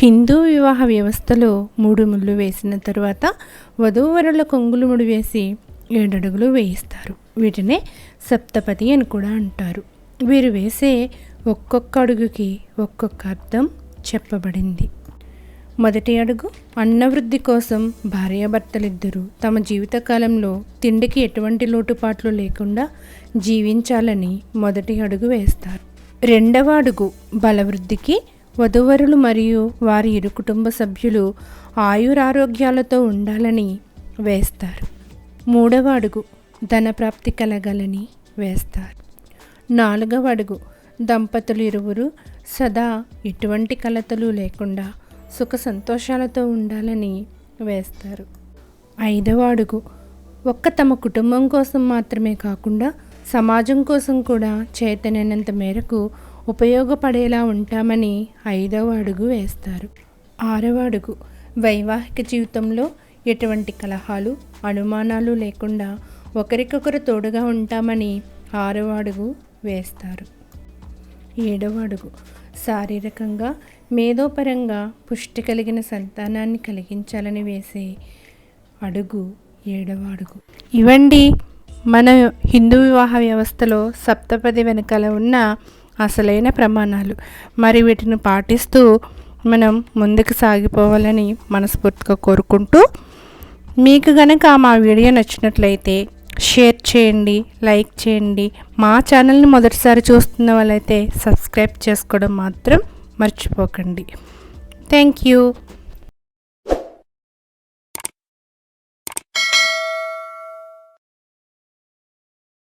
హిందూ వివాహ వ్యవస్థలో మూడు ముళ్ళు వేసిన తరువాత వధూవరుల కొంగులు ముడి వేసి ఏడడుగులు వేయిస్తారు. వీటినే సప్తపతి అని కూడా అంటారు. వీరు వేసే ఒక్కొక్క అడుగుకి ఒక్కొక్క అర్థం చెప్పబడింది. మొదటి అడుగు అన్నవృద్ధి కోసం భార్యాభర్తలిద్దరూ తమ జీవితకాలంలో తిండికి ఎటువంటి లోటుపాట్లు లేకుండా జీవించాలని మొదటి అడుగు వేస్తారు. రెండవ అడుగు బలవృద్ధికి వధువరులు మరియు వారి ఇరు కుటుంబ సభ్యులు ఆయురారోగ్యాలతో ఉండాలని వేస్తారు. మూడవ అడుగు ధనప్రాప్తి కలగాలని వేస్తారు. నాలుగవ అడుగు దంపతులు ఇరువురు సదా ఎటువంటి కలతలు లేకుండా సుఖ సంతోషాలతో ఉండాలని వేస్తారు. ఐదవ అడుగు ఒక్క తమ కుటుంబం కోసం మాత్రమే కాకుండా సమాజం కోసం కూడా చేతనైనంత మేరకు ఉపయోగపడేలా ఉంటామని ఐదవ అడుగు వేస్తారు. ఆరవ అడుగు. వైవాహిక జీవితంలో ఎటువంటి కలహాలు అనుమానాలు లేకుండా ఒకరికొకరు తోడుగా ఉంటామని ఆరవ అడుగు వేస్తారు. ఏడవ అడుగు. శారీరకంగా మేధోపరంగా పుష్టి కలిగిన సంతానాన్ని కలిగించాలని వేసే అడుగు ఏడవ అడుగు. ఇవండి మన హిందూ వివాహ వ్యవస్థలో సప్తపది వెనకాల ఉన్న అసలైన ప్రమాణాలు. మరి వీటిని పాటిస్తూ మనం ముందుకు సాగిపోవాలని మనస్ఫూర్తిగా కోరుకుంటూ మీకు గనక మా వీడియో నచ్చినట్లయితే షేర్ చేయండి లైక్ చేయండి. మా ఛానల్ని మొదటిసారి చూస్తున్న వాళ్ళైతే సబ్స్క్రైబ్ చేసుకోవడం మాత్రం మర్చిపోకండి. Thank you.